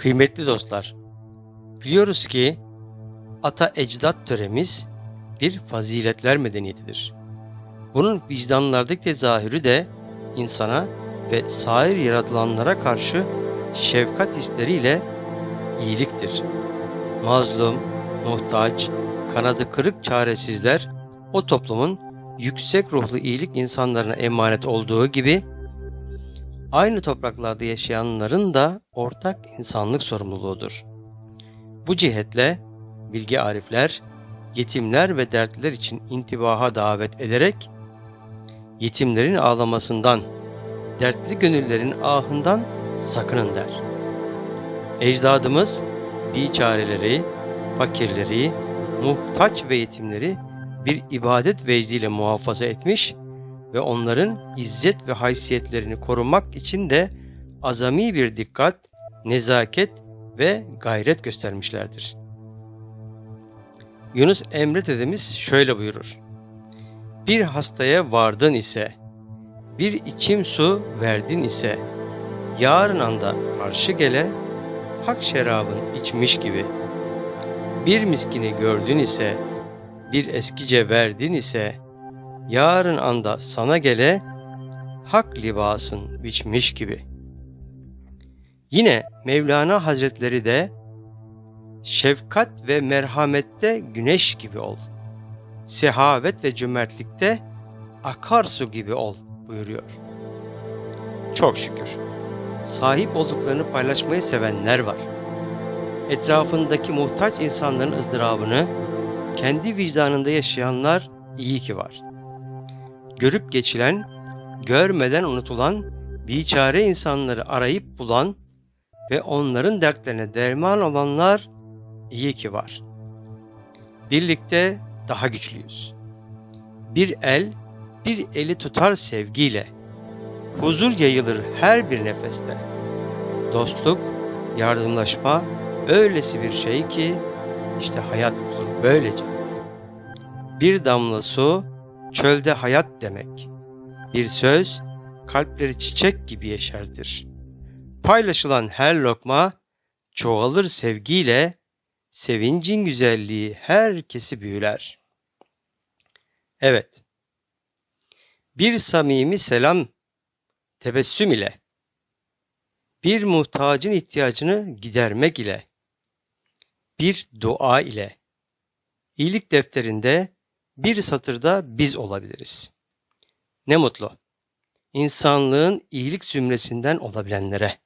Kıymetli dostlar, biliyoruz ki ata ecdat töremiz bir faziletler medeniyetidir. Bunun vicdanlardaki tezahürü de insana ve sair yaratılanlara karşı şefkat hisleriyle iyiliktir. Mazlum, muhtaç, kanadı kırık çaresizler o toplumun yüksek ruhlu iyilik insanlarına emanet olduğu gibi aynı topraklarda yaşayanların da ortak insanlık sorumluluğudur. Bu cihetle bilgi arifler, yetimler ve dertliler için intibaha davet ederek yetimlerin ağlamasından, dertli gönüllerin ahından sakının der. Ecdadımız biçareleri, fakirleri, muhtaç ve yetimleri bir ibadet vecdiyle muhafaza etmiş ve onların izzet ve haysiyetlerini korumak için de azami bir dikkat, nezaket ve gayret göstermişlerdir. Yunus Emre dedemiz şöyle buyurur. Bir hastaya vardın ise, bir içim su verdin ise, yarın anda karşı gele, hak şerabın içmiş gibi. Bir miskini gördün ise, bir eskice verdin ise, yarın anda sana gele, hak libasın biçmiş gibi. Yine Mevlana Hazretleri de, şefkat ve merhamette güneş gibi ol. Sehavet ve cömertlikte akarsu gibi ol buyuruyor. Çok şükür. Sahip olduklarını paylaşmayı sevenler var. Etrafındaki muhtaç insanların ızdırabını kendi vicdanında yaşayanlar iyi ki var. Görüp geçilen, görmeden unutulan, biçare insanları arayıp bulan ve onların dertlerine derman olanlar iyi ki var. Birlikte daha güçlüyüz. Bir el, bir eli tutar sevgiyle. Huzur yayılır her bir nefeste. Dostluk, yardımlaşma öylesi bir şey ki işte hayat böylece. Bir damla su çölde hayat demek. Bir söz kalpleri çiçek gibi yeşertir. Paylaşılan her lokma çoğalır sevgiyle, sevincin güzelliği herkesi büyüler. Evet, bir samimi selam, tebessüm ile, bir muhtacın ihtiyacını gidermek ile, bir dua ile, iyilik defterinde bir satırda biz olabiliriz. Ne mutlu, insanlığın iyilik zümresinden olabilenlere.